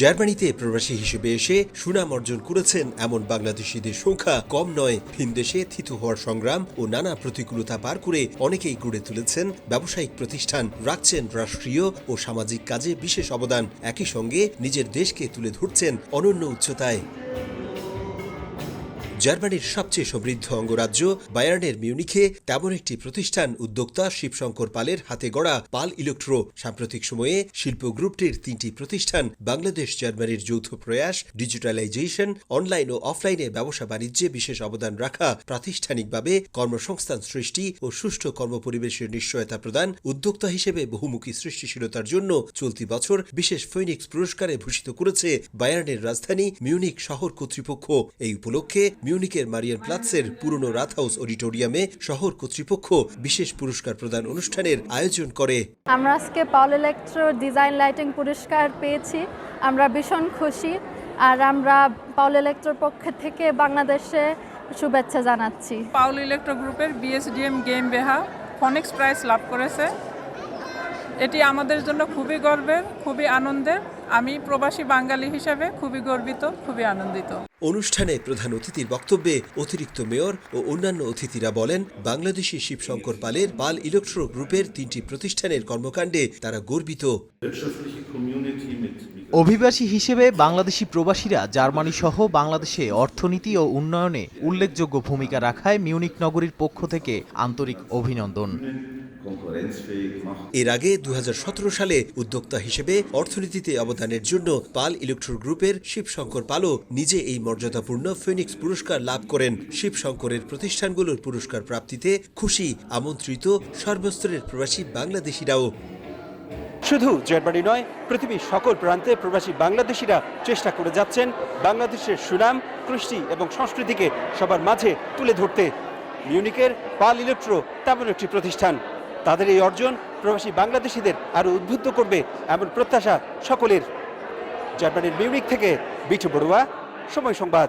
জার্মানিতে প্রবাসী হিসেবে এসে সুনাম অর্জন করেছেন। এমন বাংলাদেশিদের সংখ্যা কম নয়। ভিনদেশে থিতু হওয়ার সংগ্রাম ও নানা প্রতিকূলতা পার করে অনেকেই গড়ে তুলেছেন ব্যবসায়িক প্রতিষ্ঠান। রাখছেন রাষ্ট্রীয় ও সামাজিক কাজে বিশেষ অবদান। একই সঙ্গে নিজের দেশকে তুলে ধরছেন অনন্য উচ্চতায়। জার্মানির সবচেয়ে সমৃদ্ধ অঙ্গরাজ্য বায়ার্নের মিউনিখে তেমন একটি প্রতিষ্ঠান উদ্যোক্তা শিবশঙ্কর পালের হাতে গড়া পাল ইলেকট্রো। সাম্প্রতিক সময়ে শিল্প গ্রুপটির তিনটি প্রতিষ্ঠান বাংলাদেশ, জার্মানির যৌথ প্রয়াস, ডিজিটালাইজেশন, অনলাইন ও অফলাইনে ব্যবসা বাণিজ্যে বিশেষ অবদান রাখা প্রাতিষ্ঠানিকভাবে কর্মসংস্থান সৃষ্টি ও সুষ্ঠু কর্মপরিবেশের নিশ্চয়তা প্রদান উদ্যোক্তা হিসেবে বহুমুখী সৃষ্টিশীলতার জন্য চলতি বছর বিশেষ ফৈনিক্স পুরস্কারে ভূষিত করেছে বায়ার্নের রাজধানী মিউনিক শহর কর্তৃপক্ষ। এই উপলক্ষে মিউনিকের মারিয়ান প্লাৎসের পুরনো রাত হাউস অডিটোরিয়ামে শহর কর্তৃপক্ষ বিশেষ পুরস্কার প্রদান অনুষ্ঠানের আয়োজন করে। আমরা আজকে পাওল ইলেকট্রো ডিজাইন লাইটিং পুরস্কার পেয়েছি। আমরা ভীষণ খুশি আর আমরা পাওল ইলেকট্রোর পক্ষ থেকে বাংলাদেশে শুভেচ্ছা জানাচ্ছি। পাউল ইলেকট্রো গ্রুপের বিএসডিএম গেম বেহা ফনিক্স প্রাইজ লাভ করেছে। এটি আমাদের জন্য খুবই গর্বের খুবই আনন্দের। আমি প্রবাসী বাঙালি হিসাবে খুবই গর্বিত খুবই আনন্দিত। অনুষ্ঠানে প্রধান অতিথির বক্তব্যে অতিরিক্ত মেয়র ও অন্যান্য অতিথিরা বলেন বাংলাদেশি শিবশঙ্কর পালের পাল ইলেকট্রো গ্রুপের তিনটি প্রতিষ্ঠানের কর্মকাণ্ডে তারা গর্বিত। অভিবাসী হিসেবে বাংলাদেশি প্রবাসীরা জার্মানি সহ বাংলাদেশে অর্থনীতি ও উন্নয়নে উল্লেখযোগ্য ভূমিকা রাখায় মিউনিক নগরীর পক্ষ থেকে আন্তরিক অভিনন্দন। এর আগে দু হাজার সতেরো সালে উদ্যোক্তা হিসেবে অর্থনীতিতে অবদানের জন্য পাল ইলেকট্রো গ্রুপের শিবশঙ্কর পালও নিজে এই মর্যাদাপূর্ণ ফিনিক্স পুরস্কার লাভ করেন। শিবশঙ্করের প্রতিষ্ঠানগুলোর পুরস্কার প্রাপ্তিতে খুশি, আমন্ত্রিত সর্বস্তরের প্রবাসী বাংলাদেশিরাও শুধু জার্মানি নয়, পৃথিবীর সকল প্রান্তে প্রবাসী বাংলাদেশিরা চেষ্টা করে যাচ্ছেন বাংলাদেশের সুনাম, কৃষ্টি এবং সংস্কৃতিকে সবার মাঝে তুলে ধরতে। মিউনিকের পাল ইলেকট্রো তেমন একটি প্রতিষ্ঠান। তাদের এই অর্জন প্রবাসী বাংলাদেশিদের আরও উদ্বুদ্ধ করবে এমন প্রত্যাশা সকলের। জার্মানির মিউনিক থেকে বিটু বড়ুয়া, সময় সংবাদ।